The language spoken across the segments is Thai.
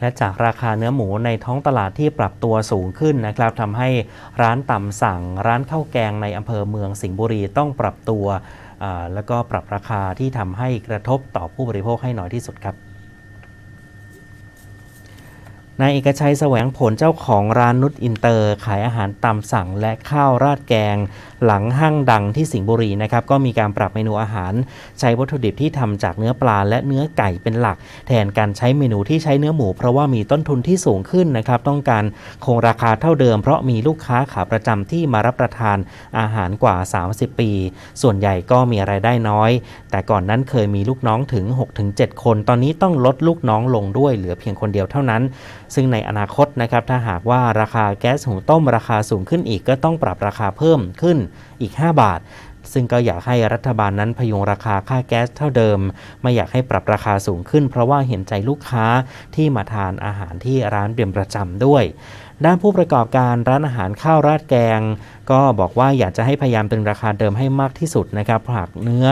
และจากราคาเนื้อหมูในท้องตลาดที่ปรับตัวสูงขึ้นนะครับทำให้ร้านต่ำสั่ง ร้านข้าวแกงในอำเภอเมืองสิงห์บุรีต้องปรับตัว แล้วก็ปรับราคาที่ทำให้กระทบต่อผู้บริโภคให้น้อยที่สุดครับ นายเอกชัยแสวงผลเจ้าของร้านนุชอินเตอร์ ขายอาหารตามสั่งและข้าวราดแกง หลังห้างดังที่สิงห์บุรีนะครับก็มีการปรับเมนูอาหาร ใช้วัตถุดิบที่ทำจากเนื้อปลาและเนื้อไก่เป็นหลัก แทนการใช้เมนูที่ใช้เนื้อหมู เพราะว่ามีต้นทุนที่สูงขึ้นนะครับต้องการคงราคาเท่าเดิม เพราะมีลูกค้าขาประจำที่มารับประทานอาหารกว่า 30 ปี ส่วนใหญ่ก็มีรายได้น้อย แต่ก่อนนั้นเคยมีลูกน้องถึง 6-7 คน ตอนนี้ต้องลดลูกน้องลงด้วยเหลือเพียงคนเดียวเท่านั้นซึ่งในอนาคตนะครับถ้าหากว่าราคาแก๊สหุงต้มราคาสูงขึ้นอีกก็ต้องปรับราคาเพิ่มขึ้นอีก 5 บาทซึ่งก็อยากให้รัฐบาลนั้นพยุงราคาค่าแก๊สเท่าเดิม ไม่อยากให้ปรับราคาสูงขึ้น เพราะว่าเห็นใจลูกค้าที่มาทานอาหารที่ร้านเป็นประจำด้วย ด้านผู้ประกอบการร้านอาหารข้าวราดแกง ก็บอกว่าอยากจะให้พยายามตึงราคาเดิมให้มากที่สุดนะครับหากเนื้อ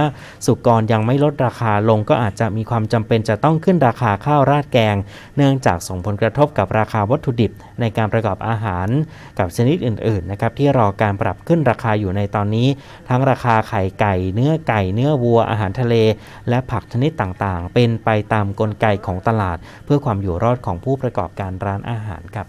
สุกรยังไม่ลดราคาลงก็อาจจะมีความจำเป็นจะต้องขึ้นราคาข้าวราดแกง เนื่องจากส่งผลกระทบกับราคาวัตถุดิบ ในการประกอบอาหารกับชนิดอื่นๆนะครับที่รอการปรับขึ้นราคาอยู่ในตอนนี้ ทั้งราคาไข่ไก่ เนื้อไก่ เนื้อวัวอาหารทะเล และผักชนิดต่างๆ เป็นไปตามกลไกของตลาด เพื่อความอยู่รอดของผู้ประกอบการร้านอาหารครับ